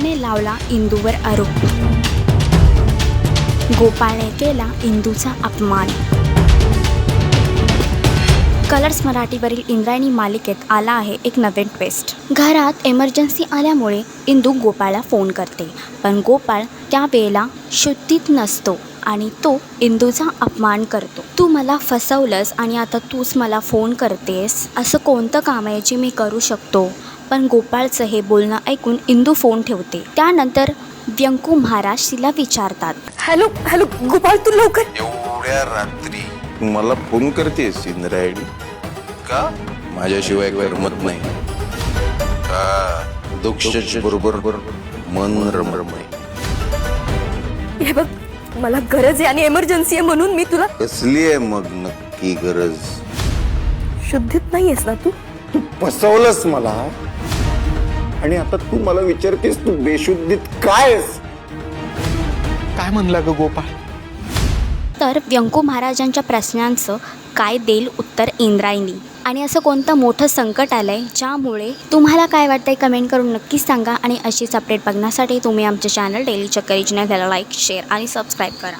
गोपाळने लावला इंदूवर आरोप. गोपाळने केला इंदूचा अपमान. कलर्स मराठीवरील इंद्रायणी मालिकेत आला आहे एक नवीन ट्विस्ट घरात एमर्जन्सी आल्यामुळे इंदू गोपाळला फोन करते. पण गोपाळ त्यावेळेला शुद्धीत नसतो आणि तो इंदूचा अपमान करतो. तू मला फसवलंस आणि आता तूच मला फोन करतेस? असं कोणतं काम आहे जे मी करू शकतो? पण गोपाळचं हे बोलणं ऐकून इंदू फोन ठेवते. त्यानंतर व्यंकू महाराज तिला विचारतात. हॅलो हॅलो गोपाळ तू लवकर. एवढ्या रात्री मला फोन करतेस इंद्रायणी का? माझ्याशिवाय करमत नाही. का? दुःख बरोबर मन रमरमय हे बघ मला गरज आहे आणि एमर्जन्सी आहे म्हणून मी तुला कसली आहे मग नक्की गरज? शुद्धीत नाहीयेस ना तू? तू फसवलंस मला. आणि आता तू मला विचारतेस तू बेशुद्धीत काय आहेस? काय म्हणला ग गोपाळ? तर व्यंकू महाराजांच्या प्रश्नांचं काय देईल उत्तर इंद्रायणी. आणि असं कोणतं मोठं संकट आलं आहे ज्यामुळे तुम्हाला काय वाटतंय कमेंट करून नक्कीच सांगा. आणि अशीच अपडेट बघण्यासाठी तुम्ही आमचे चॅनल डेली चक्कर त्याला लाईक शेअर आणि सबस्क्राईब करा.